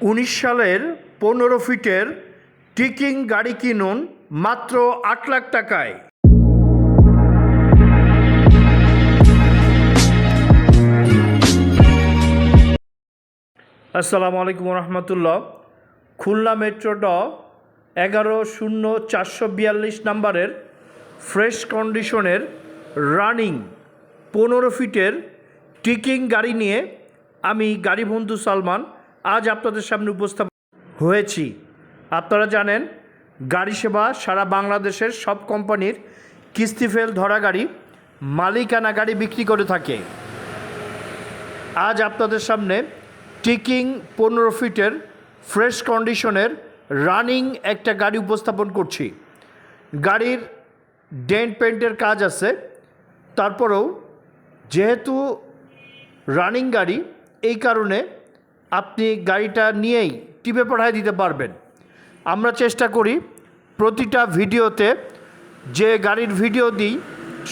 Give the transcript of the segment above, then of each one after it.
উনিশ সালের পনেরো ফিটের টিকিং গাড়ি কিনুন মাত্র আট লাখ টাকায়। আসসালামু আলাইকুম রহমতুল্লাহ। খুলনা মেট্রো ড এগারো শূন্য চারশো বিয়াল্লিশ নাম্বারের ফ্রেশ কন্ডিশনের রানিং পনেরো ফিটের টিকিং গাড়ি নিয়ে আমি গাড়ি বন্ধু সালমান আজ আপনাদের সামনে উপস্থাপন হয়েছি। আপনারা জানেন, গাড়ি সেবা সারা বাংলাদেশের সব কোম্পানির কিস্তি ফেল ধরা গাড়ি মালিকানা গাড়ি বিক্রি করে থাকে। আজ আপনাদের সামনে টিকিং পনেরো ফিটের ফ্রেশ কন্ডিশনের রানিং একটা গাড়ি উপস্থাপন করছি। গাড়ির ডেন্ট পেন্টের কাজ আছে। তারপরেও যেহেতু রানিং গাড়ি, এই কারণে আপনি গাড়িটা নিয়েই টিপে পাঠায় দিতে পারবেন। আমরা চেষ্টা করি প্রতিটা ভিডিওতে যে গাড়ির ভিডিও দিই,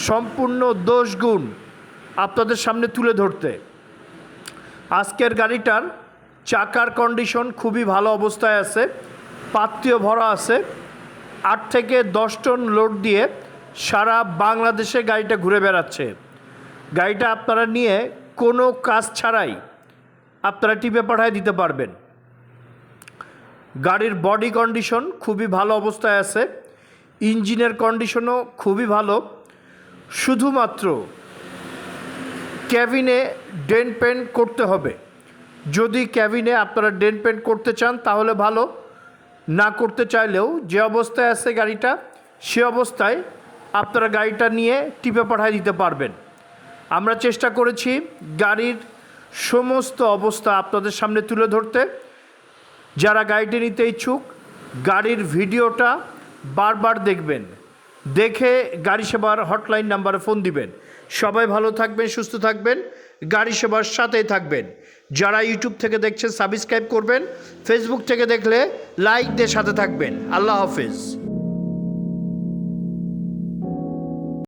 সম্পূর্ণ দোষ গুণ আপনাদের সামনে তুলে ধরতে। আজকের গাড়িটার চাকার কন্ডিশন খুবই ভালো অবস্থায় আছে, পাত্রীয় ভরা আছে। আট থেকে দশ টন লোড দিয়ে সারা বাংলাদেশে গাড়িটা ঘুরে বেড়াচ্ছে। গাড়িটা আপনারা নিয়ে কোনো কাজ ছাড়াই আপনারা টিপে পাঠায় দিতে পারবেন। গাড়ির বডি কন্ডিশন খুবই ভালো অবস্থায় আছে। ইঞ্জিনের কন্ডিশনও খুবই ভালো। শুধুমাত্র ক্যাবিনে ডেন পেন্ট করতে হবে। যদি ক্যাবিনে আপনারা ডেন পেন্ট করতে চান, তাহলে ভালো। না করতে চাইলেও যে অবস্থায় আছে গাড়িটা, সে অবস্থায় আপনারা গাড়িটা নিয়ে টিপে পাঠায় দিতে পারবেন। আমরা চেষ্টা করেছি গাড়ির সমস্ত অবস্থা আপনাদের সামনে তুলে ধরতে। যারা গাড়িটি নিতে ইচ্ছুক, গাড়ির ভিডিওটা বারবার দেখবেন। দেখে গাড়ি সেবার হটলাইন নাম্বারে ফোন দিবেন। সবাই ভালো থাকবেন, সুস্থ থাকবেন, গাড়ি সেবার সাথেই থাকবেন। যারা ইউটিউব থেকে দেখছেন, সাবস্ক্রাইব করবেন, ফেসবুক থেকে দেখলে লাইক দিয়ে সাথে থাকবেন। আল্লাহ হাফেজ।